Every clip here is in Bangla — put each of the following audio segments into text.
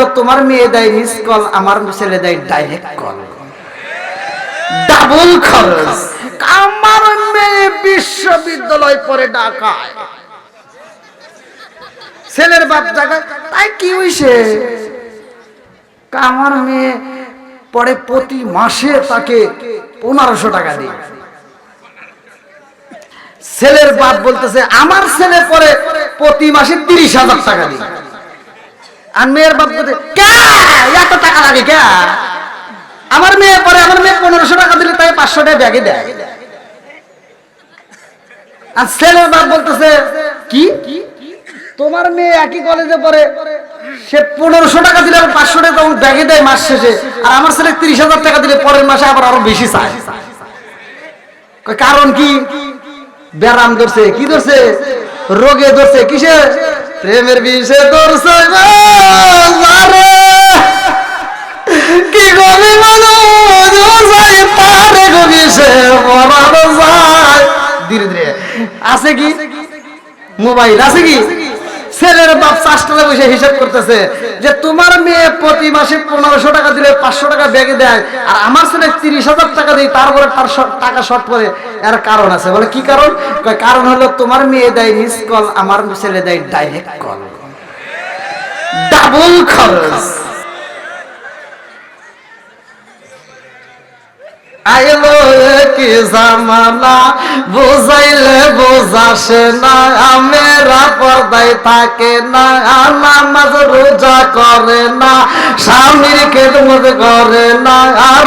হলো তোমার মেয়ে দেয় মিস কল আমার ছেলে দেয় ডাইরেক্ট কল ডাবল খরচ। আমার মেয়ে বিশ্ববিদ্যালয় পরে ঢাকায়। ছেলের বাপ জায়গায় তাই কি হইছে? আমার মেয়ে পরে প্রতি মাসে তাকে পনেরোশো টাকা দিই ছেলের বাপ বলতেছে, আমার ছেলে পরে প্রতি মাসে তিরিশ হাজার টাকা দিই আর মেয়ের বাপ বলতে এত টাকা লাগে কে? আমার মেয়ে পরে, আমার মেয়ে পনেরোশো টাকা দিলে তাই পাঁচশো টাকা ব্যাগে দেয়। আর বাপ বলতেছে, কি? তোমার মেয়ে একই কলেজে সে পনেরোশো টাকা দিলে আবার পাঁচশো টাকা তখন ব্যাগে দেয় মাস শেষে, আর আমার ছেলে তিরিশ হাজার টাকা দিলে পরের মাসে আবার আরও বেশি চায়। কারণ কি? ব্যারাম ধরছে কি ধরছে রোগে ধরছে কিসে প্রেমের বিষে তোর। কি গবি মানুষ তারে গবি সে ধীরে ধীরে, আছে কি? মোবাইল আছে কি? ছেলের বাপ চাষটালে বসে হিসাব করতেছে যে তোমার মেয়ে প্রতি মাসে পনেরোশো টাকা দিলে পাঁচশো টাকা ব্যাগে দেয় আর আমার ছেলে তিরিশ হাজার টাকা দিই তারপরে তার টাকা শর্ট করে। এর কারণ আছে। বলে কি কারণ? কারণ হলো তোমার মেয়ে দেয় মিস কল আমার ছেলে দেয় ডাইরেক্ট কল ডাবল খরচ। আইলো কি জামানা বুঝাইলে বোঝাসে না পর্দায় থাকে না নামাজ রোজা করে না, স্বামীর খেদমত করে না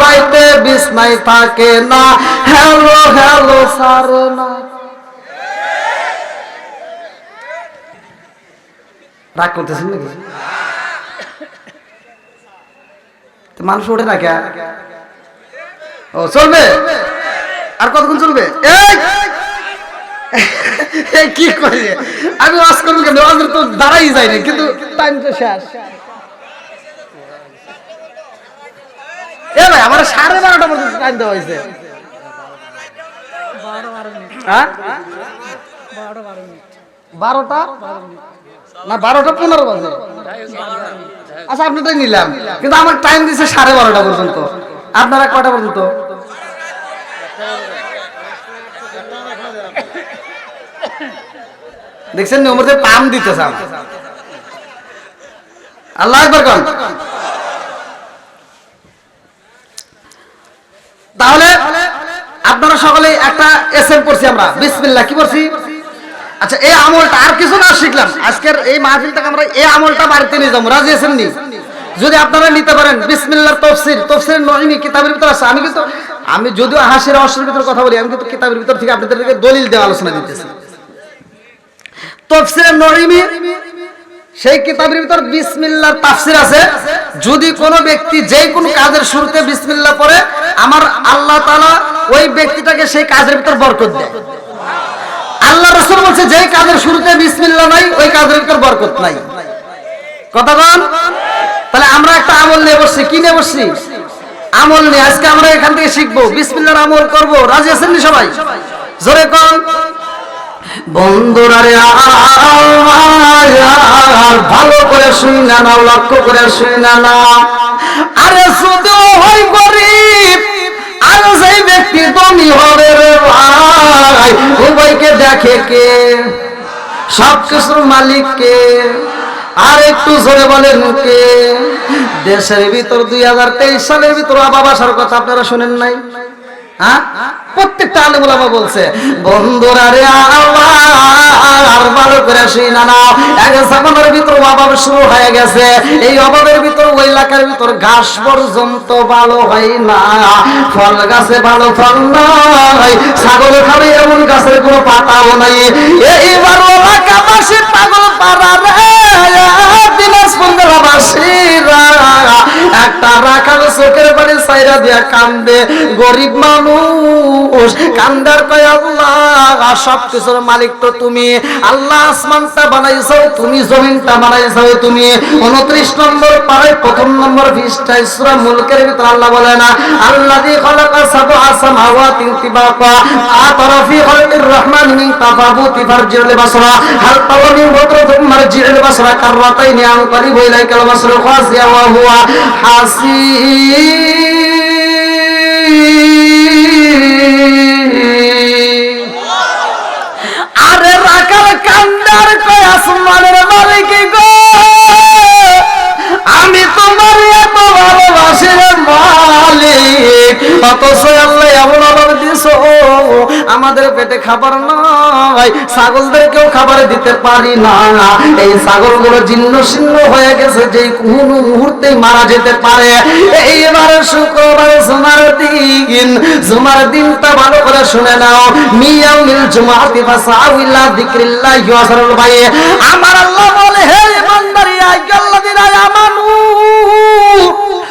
রাইতে বিছনায় থাকে না। হ্যালো হ্যালো সারে না। রাগ করতেছেন নাকি? মানুষ ওঠে না ও, চলবে? আর কতক্ষণ চলবে! কি করে আমি ওয়াজ করব কেন ওয়াজের তো দাঁড়াই যায়নি, কিন্তু টাইম তো শেষ। এ ভাই, আমার সাড়ে বারোটা পর্যন্ত টাইম দেওয়া হয়েছে। হ্যাঁ? বারোটা? না, বারোটা পনেরো বাজে। আচ্ছা আপনারটাই নিলাম। কিন্তু আমার টাইম দিচ্ছে সাড়ে বারোটা পর্যন্ত। আপনারা কটা পর্যন্ত? দেখছেন মধ্যে পাম দিতেছে আমার। আল্লাহ একবার কন। তাহলে আপনারা সকলে একটা এস এম করছি আমরা। বিসমিল্লাহ, কি করছি আচ্ছা এই আমলটা আর কিছু না শিখলাম। আজকের এই মাহফিল থেকে আমরা এই আমলটা বাড়িতে নিয়ে যাব। রাজি আছেন নি? যদি আপনারা নিতে পারেন বিসমিল্লার তফসির। তফসির নহিনী কিতাবের ভিতর আছে। আমি কিন্তু আমি যদিও হাসির অসুর ভিতর কথা বলি, আমি কিন্তু কিতাবের ভিতর থেকে আপনাদেরকে দলিল দেওয়া আলোচনা দিতেছি। তফসিরের নহিমি সেই কিতাবের ভিতর বিসমিল্লার তাফসির আছে। যদি কোনো ব্যক্তি যেই কোনো কাজের শুরুতে বিসমিল্লাহ পড়ে, আমার আল্লাহ তাআলা ওই ব্যক্তিটাকে সেই কাজের ভিতর বরকত দেয়। আল্লাহ রসুল বলছে, যেই কাজের শুরুতে বিসমিল্লাহ নাই, ওই কাজের ভিতর বরকত নাই। কথা বল। তাহলে আমরা একটা আমল নিয়ে বসছি, কি নিয়ে বসছি? আমল নিয়ে, আজকে আমরা এখান থেকে শিখব। বিসমিল্লাহর আমল করব। রাজি আছেন সবাই? জোরে কন। বন্ধুরা রে ভালো করে শুই না না লক্ষ্য করে শুই না আরে শুধু হই গরিব, আর সেই ব্যক্তি তুমি হবে রে ভাই, উভয়কে দেখে কে? সব কিছুর মালিক কে? আর একটু জোরে বলেন কে? দেশের ভিতর দুই হাজার তেইশ সালের ভিতর আবার কথা আপনারা শুনেন নাই? হ্যাঁ? প্রত্যেকটা বলছে, বন্ধুরা রে আর ভালো করে না না, এক জামানের ভিতর অভাব শুরু হয়ে গেছে। এই অভাবের ভিতর ওই এলাকার ভিতর ঘাস পর্যন্ত ভালো হয় না। ফল গাছে ভালো ফল নাই, ছাগল খাবে এমন গাছের কোনো পাতাও নাই। পাগল পাড়া রে দিনাজপুর জেলাবাসীরা একটা রাখাল চোখের কান্দে গরিব মানুষ কান্দার কয় আল্লাহ। সব কিছুর মালিক তো তুমি। আল্লাহ আসমানটা বানাইছো, তুমি জমিনটা বানাইছো তুমি। উনত্রিশ নম্বর পাড়ায় প্রথম নম্বর পৃষ্ঠায় সূরা মুলকের ভিতর আল্লাহ বলে না, আল্লাযী খালাকা সাবআ সামাওয়াতি তিবাকা আতারা ফি খালকির রহমান মিন তাফাবুতি ফারজিল বাসরা, হাল তাওয়ামি বতর তুমার জিল বাসরা, কাররাতাইনি আন করিব ইলাইকাল খাসিয়া ওয়া হুয়া হাসিব। কয় আল্লাহ আমাদের পেটে খাবার নয় ছাগলদেরকেও খাবার দিতে পারি না। এই ছাগলগুলো জীর্ণ শীর্ণ হয়ে গেছে যে কোনো মুহূর্তেই মারা যেতে পারে। এইবার শুক্রবার জুমার দিন, জুমার দিনটা ভালো করে শুনে নাও। মিল যিকরিল্লাহ ইয়াসরুল ভাই আমার আল্লাহ বলে, হে ইমানদারি আইয়াল্লাযিনা আমানু।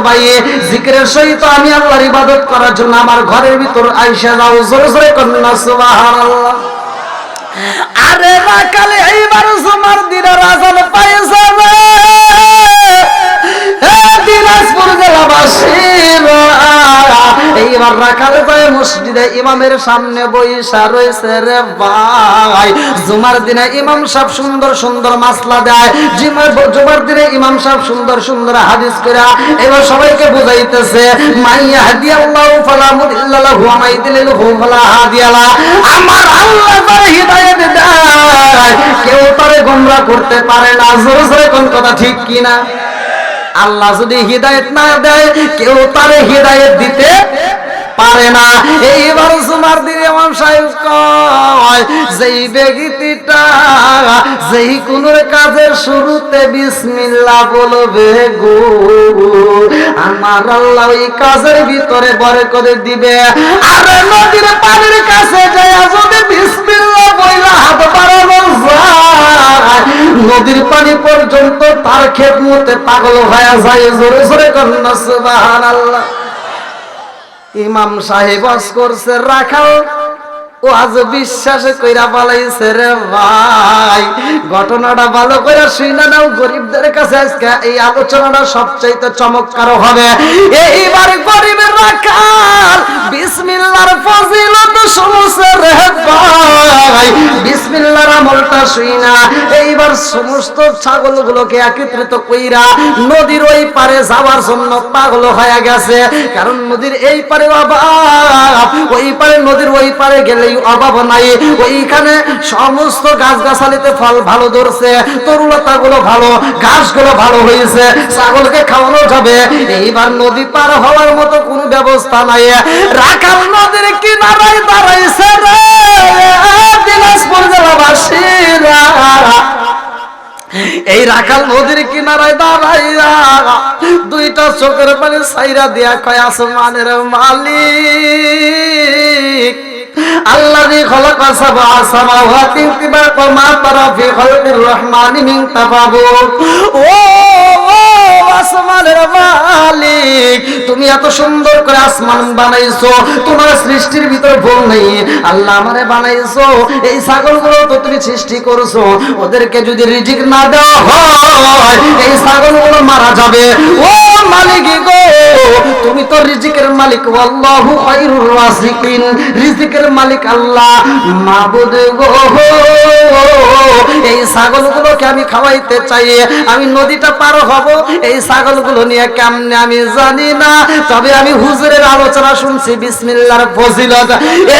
বাইয়ে জিকিরের সহিত আমি আল্লাহর ইবাদত করার জন্য আমার ঘরের ভিতর আইসা যাও, জোরে জোরে কন্যা, সুবহানাল্লাহ। আরে রাকালে এইবার জুমার দিনে রাজাল পাইছে এইবার রাখালে যায় মসজিদে ইমামের সামনে বইসা রয়েছে রে ভাই। জুমার দিনে ইমাম সুন্দর সুন্দর মাসলা দেয়। জুমার দিনে ইমাম সুন্দর সুন্দর হাদিস করে এবার সবাইকে বুঝাইতেছে, মাইয়া হাদিয়াল্লাহু ফালা হাদিয়ালা আমার আল্লাহ তার হিদায়াত দেয়। কেউ তারে গোমরা করতে পারে না। জোরে জোরে কোন কথা ঠিক কিনা? আল্লাহ যদি হৃদায়ত না দেয়, কেউ তারে হৃদায়ত দিতে পারে না। এইবার সুমার দিনে সাহেব কয়, যেই যেই কাজের শুরুতে বিসমিল্লাহ বলবে গো, আমার আল্লাহ ওই কাজের ভিতরে বরকত দিবে। আর নদীর পানির কাছে যায় যদি বিসমিল্লাহ বইলা হাত বাড়ানো নদীর পানি পর্যন্ত তার খেদমতে পাগল হয়ে যায়। জোরে জোরে ইমাম সাহেব করছে, রাখাল ও আজ বিশ্বাস কইরা পালাইছে রে ভাই। ঘটনাটা ভালো করে শুনে নাও, গরিবদের কাছে আজকে এই আলোচনাটা সবচাইতে চমৎকার হবে। এইবার গরিবের রাখাল বিসমিল্লাহর আমলটা শুই না। এইবার সমস্ত ছাগলগুলোকে একত্রিত কইরা নদীর ওই পারে যাওয়ার জন্য পাগল হয়ে গেছে। কারণ নদীর এই পারে অভাব, ওই পারে নদীর ওই পারে গেলেই অভাব নাই। ওইখানে সমস্ত গাছ গাছালিতে ফল ভালো ধরছে তরুলতা গুলো ভালো ঘাসগুলো ভালো হয়েছে ছাগলকে খাওয়ানো যাবে। এইবার নদী পার হওয়ার মতো কোনো ব্যবস্থা নাই। রাখাল নদীর কিনারায় দাঁড়াইছে রে। রাখাল নদীর কিনারায় দাঁড়াইয়া দুইটা চোখের পানি সাইরা দিয়া কয়, আসমানের মালিক খালকির রহমানি মিন ও আসমানের মালিক। তুমি এত সুন্দর করে আসমান বানাইছো, তোমার সৃষ্টির ভিতর ভুল নেই। আল্লাহ আমারে বানাইছো, এই ছাগলগুলো তো তুমি সৃষ্টি করছ। ওদেরকে যদি রিজিক না দেওয়া হয়, এই ছাগলগুলো মারা যাবে। ও মালিক গো, তুমি তো রিজিকের মালিক আল্লাহু খায়রুর রাজিকিন। রিজিকের মালিক আল্লাহ, মাবুদ গো। এই ছাগলগুলোকে আমি খাওয়াইতে চাই, আমি নদীটা পার হব, এই ছাগলগুলো নিয়ে কেমনে আমি জানি না, তবে আমি হুজুরের আলোচনা শুনছি বিসমিল্লাহর ফজিলত।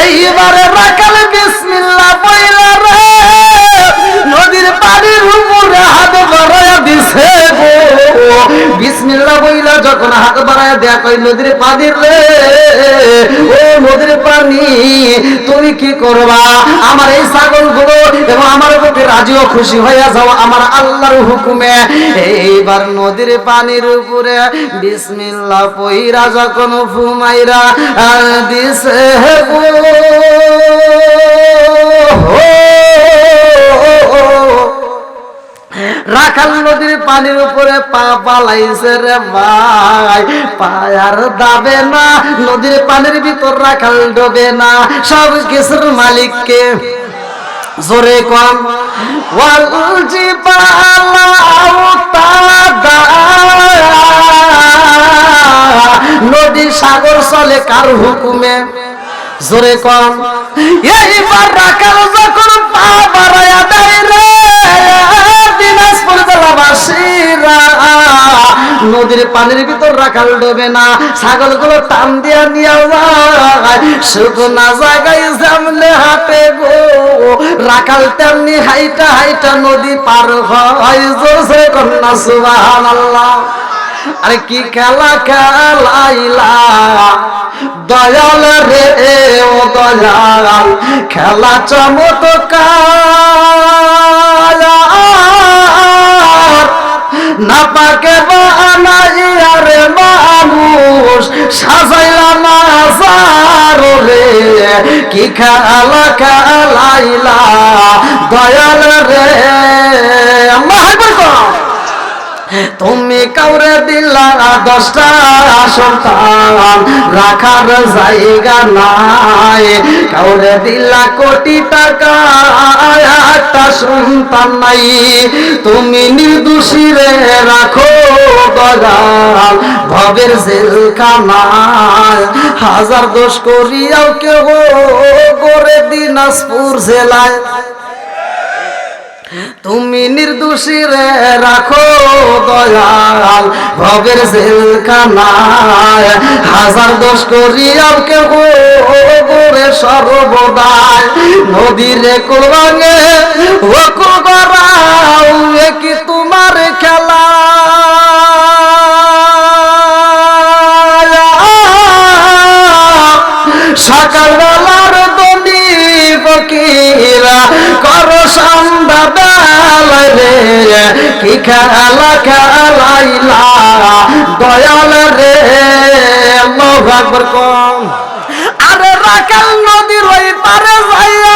এইবারে রাখালে বিসমিল্লাহ পয়লা রে, নদীর পানির উপরে হাত বাড়াইয়া দিছে গো। বিসমিল্লাহ বইলা যখন হাত বাড়ায় দেয়া কই নদীর পানি রে, ও নদীর পানি, তুমি কি করবা? আমার এই ছাগলগুলো এবং আমার প্রতি রাজিও খুশি হইয়া যাও, আমার আল্লাহর হুকুমে। এইবার নদীর পানির উপরে বিসমিল্লাহ পইরা যখন ফুমাইরা দিছে রাখাল নদীর পানির উপরে পা পালাইছে রে ভাই পায়ার দাবে না, নদীর পানির ভিতর রাখাল ডোবে না, সব কিছুর মালিককে জোরে নদী সাগর চলে কার হুকুমে? জোরে কম এইবার রাখাল যখন পা বাড়ায়া দেয় রে, দিনাজপুর জেলাবাসীরা, নদীর পানির ভিতর রাখাল ডোবে না, ছাগলগুলো টান দিয়া নিয়ে যায়, শুকনা জায়গায় সামনে হাতে গো। রাখাল তেমনি হাইটা হাইটা নদী পার হয়। জোরসে কন্যা সুবাহ আল্লাহ আরে কি খেলা খেলাইলা? দয়াল রে, ও দয়াল, খেলা চমৎকার। না পাকে বানাইয়া রে মানুষ সাজাইলা না সারো রে কি খালা খালাইলা দয়াল রে। তুমি কাউরে দিলা দশটা সন্তান রাখার জায়গা নাই। কাউরে দিলা কোটি টাকা একটা সন্তান নাই। তুমি নির্দোষী রে রাখো দয়াল, ভবের জেলখানায়। হাজার দোষ করিয়াও কেউ করে দিনাজপুর জেলায়। তুমি নির্দোষী রে, রাখো দয়াল ভবের জেলখানায়। হাজার দোষ করিয়াও কেউ করে নদীরে কি তোমার খেলা? সকালবেলার দনি ফকিরা, কর রে, কি খেলা খেলাইলা, দয়াল রে, আল্লাহু আরে রাখাল নদীর ওই পারে যাইয়া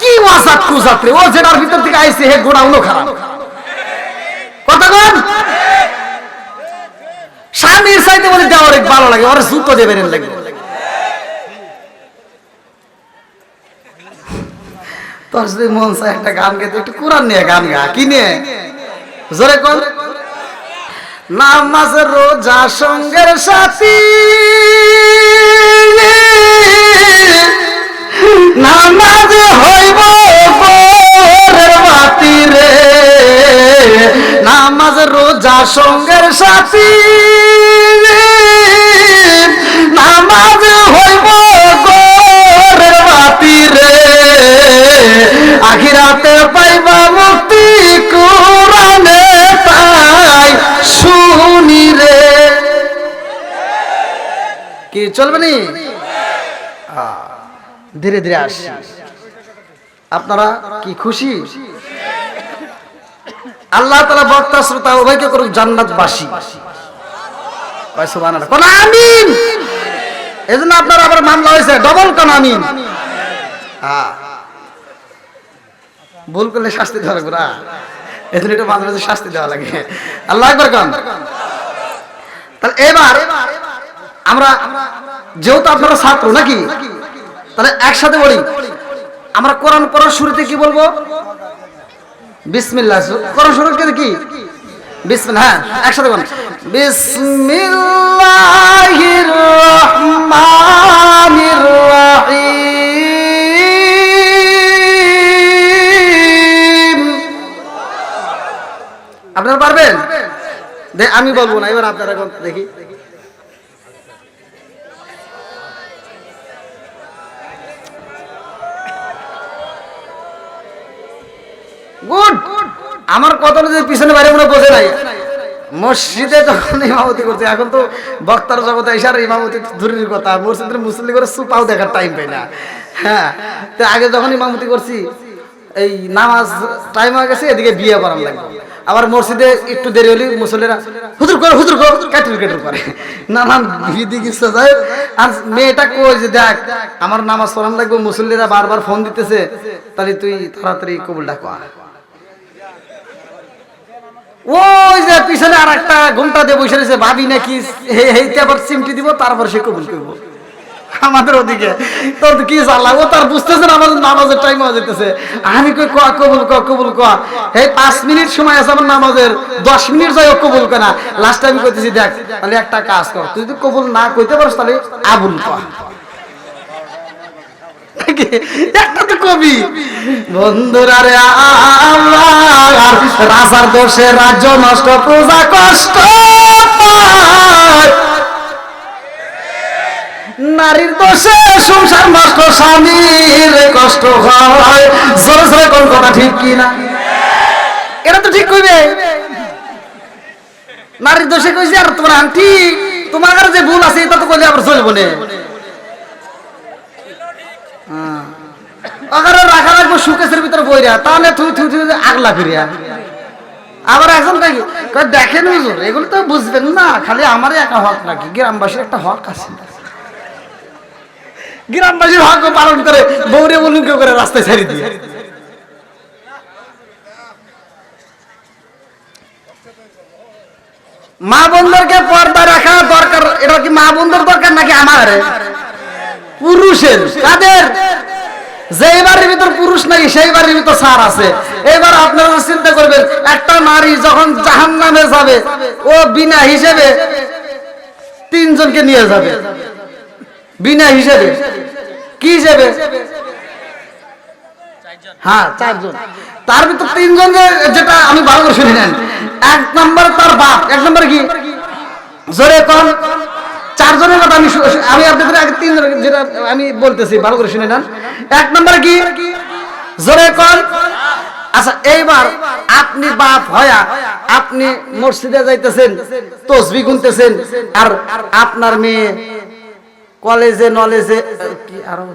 কি ওয়াসাত কুজাত্রে ও যেটার ভিতর থেকে আইছে, হে গোড়া উনো খারাপ। কথা কোন? স্বামীর চাইতে বলে দেওয়ার ভালো লাগে, ওর জুতো দিয়ে বেরেন লাগে তোর যদি মন চায় একটা গান গেতে, একটু কোরআন নিয়ে গান গা, কি নিয়ে? জোরে কোন। নামাজ রোজা সঙ্গের সাথী। নামাজ হইব পরের বাতি রে নামাজ রোজা সঙ্গের সাথী। নামাজ হইব গোরের বাতি রে আখিরাতে পাইবা মুক্তি কোরআনে তাই শুনি রে। কি চলবে নি? আহ, ধীরে ধীরে আসি আপনারা কি খুশি? আল্লাহ তালা বক্তা শ্রোতা উভয়কে করুক জান্নাতবাসী। কয় সুবহানাল্লাহ। কোন আমিন। এজন্য আপনার আবার মামলা হয়েছে ডবল কোন আমিন। হ্যাঁ। ভুল করলে শাস্তি দেওয়া লাগবে না। এজন্য একটু মাঝে মাঝে শাস্তি দেওয়া লাগে। আল্লাহ একবার কন। তাহলে এবার আমরা যেহেতু আপনারা ছাত্র নাকি তাহলে একসাথে বলি। আমরা কোরআন পড়ার শুরুতে কি বলব? বিসমিল্লাহ কোরআন শুরুতে কি? হ্যাঁ একসাথে আপনারা পারবেন? আমি বলব না, এবার আপনারা দেখি। আমার কথা যে পিছনে বাইরে মনে বোঝে নাই। মসজিদে যখন ইমামতি করছে, এখন তো বক্তার জগতে এসে আর ইমামতি দূরের কথা। মসজিদের মুসল্লি করে সুপাও দেখার টাইম পাই না। হ্যাঁ তো আগে যখন ইমামতি করছি, এই নামাজ টাইম হয়ে গেছে, এদিকে বিয়ে করার লাগবে। আবার মসজিদে একটু দেরি হলে মুসল্লিরা, হুজুর কর হুজুর কর, কাটুর কাটুর করে। নানান বিধি কিছু যায় আর মেয়েটা কই যে দেখ, আমার নামাজ পড়ান লাগবে, মুসল্লিরা বারবার ফোন দিতেছে। তাহলে তুই তাড়াতাড়ি কবুলটা কর। ওই যে পিছনে আর একটা ঘণ্টা দিয়ে বসে রয়েছে, ভাবি নাকি হেইতে আবার চিমটি দিব, তারপর সে কবুল করব। আমাদের ওদিকে, তোর কি চাল্লা ও তার বুঝতেছে না আমাদের নামাজের টাইম হয়ে যেতেছে। আমি কই ক কবুল ক কবুল ক এই পাঁচ মিনিট সময় আছে আমার নামাজের, দশ মিনিট যাই কবুল ক লাস্ট আমি কইতেছি, দেখ, তাহলে একটা কাজ কর, তুই যদি কবুল না কইতে পারিস, তাহলে আবুল ক রাজার দোষে রাজ্য নষ্ট, প্রজা কষ্ট নারীর দোষে সংসার নষ্ট, স্বামীর কষ্ট হয়। কোন কথা ঠিক কি না? এটা তো ঠিক কইবে। নারীর দোষে কইছে, আর তোমার আন্টি তোমার যে ভুল আছে, এটা তো কইলে আবার চলবো না। আগারে রাখা রাখব সুকেশের ভিতরে বইরা। তাহলে থুই থুই থুই আগলা ফিরিয়া। আবার একজন দেখেন হুজুর, এগুলো তো বুঝবেন না, খালি আমারই একা হক নাকি, গ্রামবাসীর একটা হক আছে। গ্রামবাসীর হক পালন করে বৌরে বলুন কেউ করে রাস্তায় দিয়ে। মা বন্ধুরকে পর্দা রাখা দরকার, এটা কি মা বন্ধুর দরকার নাকি আমার? পুরুষের, কাদের? যে বাড়ির ভিতর পুরুষ নাই, সেই বাড়ির ভিতর সার আছে। এবার আপনারা চিন্তা করবেন, একটা নারী যখন জাহান নামে যাবে, ও বিনা হিসেবে তিনজনকে নিয়ে যাবে। বিনা হিসেবে। কি হিসেবে? হ্যাঁ চারজন। তার ভিতর তিনজন যেটা আমি ভালো করে শুনে নেন। এক নম্বর তার বাপ, এক নম্বর কি? জোরে কম চারজনের কথা আমি আমি আপনাদের আগে তিনজন যেটা আমি বলতেছি, ভালো করে শুনে নেন। এক নম্বর কি? জোরে কল আচ্ছা এইবার আপনি বাপ হয়া আপনি মসজিদে যাইতেছেন, তসবি গুনতেছেন, আর আপনার মেয়ে কলেজে, নলেজে, কি আরও?